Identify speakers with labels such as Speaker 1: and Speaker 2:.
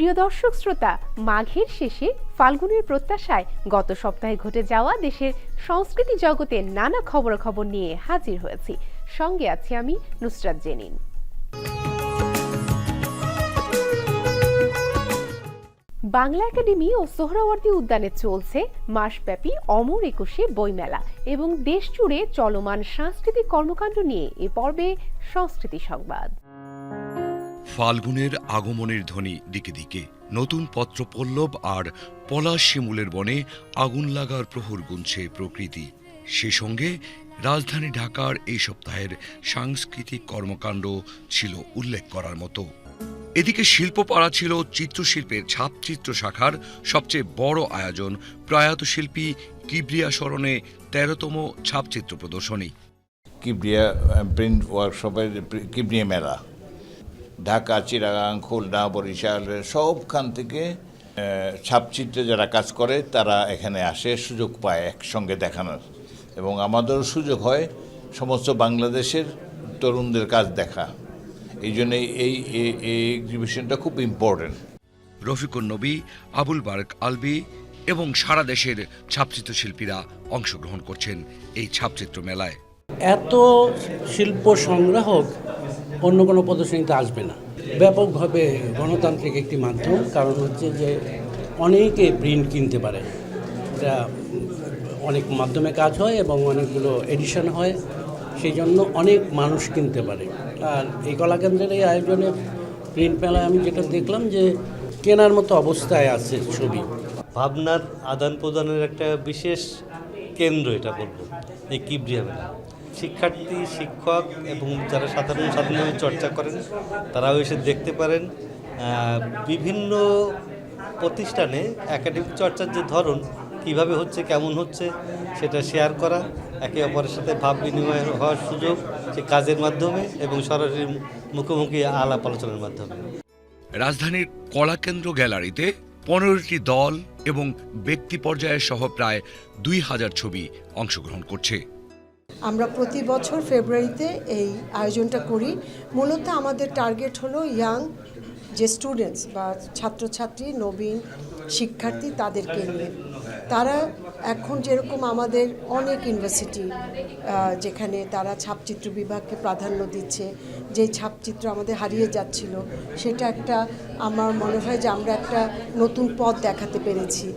Speaker 1: প্রিয় দর্শক শ্রোতা, মাঘের শেষে ফাল্গুনের প্রত্যাশায় গত সপ্তাহে ঘটে যাওয়া দেশের সংস্কৃতি জগতের নানা খবরাখবর নিয়ে হাজির হয়েছি। সঙ্গে আছি আমি নুসরাত জেনিন। বাংলা একাডেমি ও সোহরাওয়ার্দী উদ্যানে চলছে মাসব্যাপী অমর একুশে বইমেলা এবং দেশ জুড়ে চলমান সাংস্কৃতিক কর্মকাণ্ড নিয়ে এ পর্বে সংস্কৃতি সংবাদ।
Speaker 2: ফাল্গুনের আগমনের ধ্বনি দিকে দিকে। নতুন পত্রপল্লব আর পলাশ শিমুলের বনে আগুন লাগার প্রহর গুনছে প্রকৃতি। সে সঙ্গে রাজধানী ঢাকার এই সপ্তাহের সাংস্কৃতিক কর্মকাণ্ড ছিল উল্লেখ করার মতো। এদিকে শিল্পপাড়া ছিল চিত্রশিল্পের ছাপচিত্র শাখার সবচেয়ে বড় আয়োজন প্রয়াত শিল্পী কিবরিয়া স্মরণে তেরোতম ছাপচিত্র প্রদর্শনী।
Speaker 3: কিবরিয়া প্রিন্ট ওয়ার্কশপের কিবরিয়া মেলা। ঢাকা চিরাগাং খুলনা বরিশাল সবখান থেকে ছাপচিত্রে যারা কাজ করে তারা এখানে আসে সুযোগ পায় একসঙ্গে দেখানোর। এবং আমাদেরও সুযোগ হয় সমস্ত বাংলাদেশের তরুণদের কাজ দেখা। এই জন্য এই এই এই এক্সিবিশনটা খুব ইম্পর্টেন্ট
Speaker 2: রফিকুন নবী আবুল বারক আলবি এবং সারা দেশের ছাপচিত্র শিল্পীরা অংশগ্রহণ করছেন এই ছাপচিত্র মেলায়।
Speaker 4: এত শিল্প সংগ্রাহক অন্য কোনো প্রদর্শনীতে আসবে না। ব্যাপকভাবে গণতান্ত্রিক একটি মাধ্যম, কারণ হচ্ছে যে অনেকে প্রিন্ট কিনতে পারে। এটা অনেক মাধ্যমে কাজ হয় এবং অনেকগুলো এডিশন হয় সেই জন্য অনেক মানুষ কিনতে পারে। আর এই কলাকেন্দ্রের এই আয়োজনে প্রিন্ট মেলায় আমি যেটা দেখলাম যে কেনার মতো অবস্থায় আছে ছবি।
Speaker 5: ভাবনার আদান প্রদানের একটা বিশেষ কেন্দ্র এটা বলব, এই কিবরিয়া মেলা। শিক্ষার্থী, শিক্ষক এবং যারা সাধারণ সাধারণভাবে চর্চা করেন, তারাও এসে দেখতে পারেন বিভিন্ন প্রতিষ্ঠানে একাডেমিক চর্চার যে ধরন, কীভাবে হচ্ছে, কেমন হচ্ছে, সেটা শেয়ার করা, একে অপরের সাথে ভাব বিনিময় হওয়ার সুযোগ সে কাজের মাধ্যমে এবং সরাসরি মুখোমুখি আলাপ আলোচনার মাধ্যমে।
Speaker 2: রাজধানীর কলাকেন্দ্র গ্যালারিতে পনেরোটি দল এবং ব্যক্তি পর্যায়ে সহ প্রায় দুই হাজার ছবি অংশগ্রহণ করছে।
Speaker 6: আমরা প্রতি বছর ফেব্রুয়ারিতে এই আয়োজনটা করি। মূলত আমাদের টার্গেট হলো ইয়াং যে স্টুডেন্টস বা ছাত্রছাত্রী, নবীন শিক্ষার্থী তাদেরকে নিয়ে। তারা এখন যেরকম আমাদের অনেক ইউনিভার্সিটি যেখানে তারা ছাপচিত্র বিভাগকে প্রাধান্য দিচ্ছে, যে ছাপচিত্র আমাদের হারিয়ে যাচ্ছিল, সেটা একটা আমার মনে হয় যে আমরা একটা নতুন পথ দেখাতে পেরেছি।